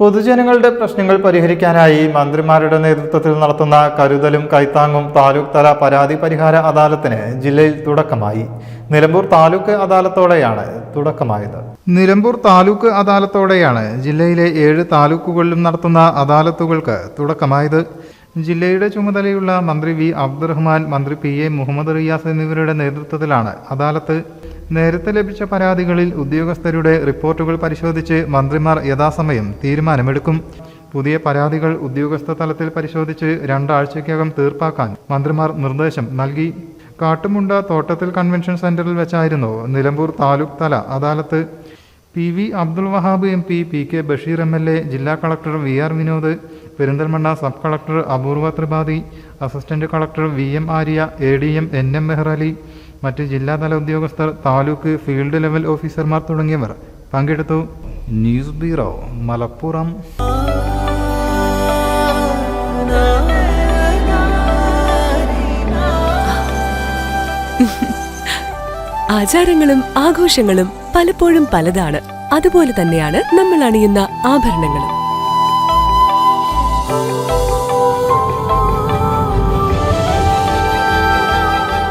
പൊതുജനങ്ങളുടെ പ്രശ്നങ്ങൾ പരിഹരിക്കാനായി മന്ത്രിമാരുടെ നേതൃത്വത്തിൽ നടത്തുന്ന കരുതലും കൈത്താങ്ങും താലൂക്ക് തല പരാതി പരിഹാര അദാലത്തിന് ജില്ലയിൽ തുടക്കമായി. നിലമ്പൂർ താലൂക്ക് അദാലത്തോടെയാണ് തുടക്കമായത്. നിലമ്പൂർ താലൂക്ക് അദാലത്തോടെയാണ് ജില്ലയിലെ ഏഴ് താലൂക്കുകളിലും നടത്തുന്ന അദാലത്തുകൾക്ക് തുടക്കമായത്. ജില്ലയുടെ ചുമതലയുള്ള മന്ത്രി വി അബ്ദുറഹ്മാൻ മന്ത്രി പി എ മുഹമ്മദ് റിയാസ് എന്നിവരുടെ നേതൃത്വത്തിലാണ് അദാലത്ത് നേരത്തെ ലഭിച്ച പരാതികളിൽ ഉദ്യോഗസ്ഥരുടെ റിപ്പോർട്ടുകൾ പരിശോധിച്ച് മന്ത്രിമാർ യഥാസമയം തീരുമാനമെടുക്കും. പുതിയ പരാതികൾ ഉദ്യോഗസ്ഥ തലത്തിൽ പരിശോധിച്ച് രണ്ടാഴ്ചയ്ക്കകം തീർപ്പാക്കാൻ മന്ത്രിമാർ നിർദ്ദേശം നൽകി. കാട്ടുമുണ്ട തോട്ടത്തിൽ കൺവെൻഷൻ സെന്ററിൽ വെച്ചായിരുന്നു നിലമ്പൂർ താലൂക്ക് തല അദാലത്ത്. P V Abdul Wahab M P P K Basheer M L A ജില്ലാ collector V R Vinod Perinthalmanna sub collector Apoorva Tripathi assistant collector V M Arya A D M N M Meher Ali മറ്റ് ജില്ലാതല ഉദ്യോഗസ്ഥർ taluk field level ഓഫീസർമാർ തുടങ്ങിയവർ പങ്കെടുത്തു. News bureau Malappuram. ആചാരങ്ങളും ആഘോഷങ്ങളും പലപ്പോഴും പലതാണ്. അതുപോലെ തന്നെയാണ് നമ്മൾ അണിയുന്ന ആഭരണങ്ങളും.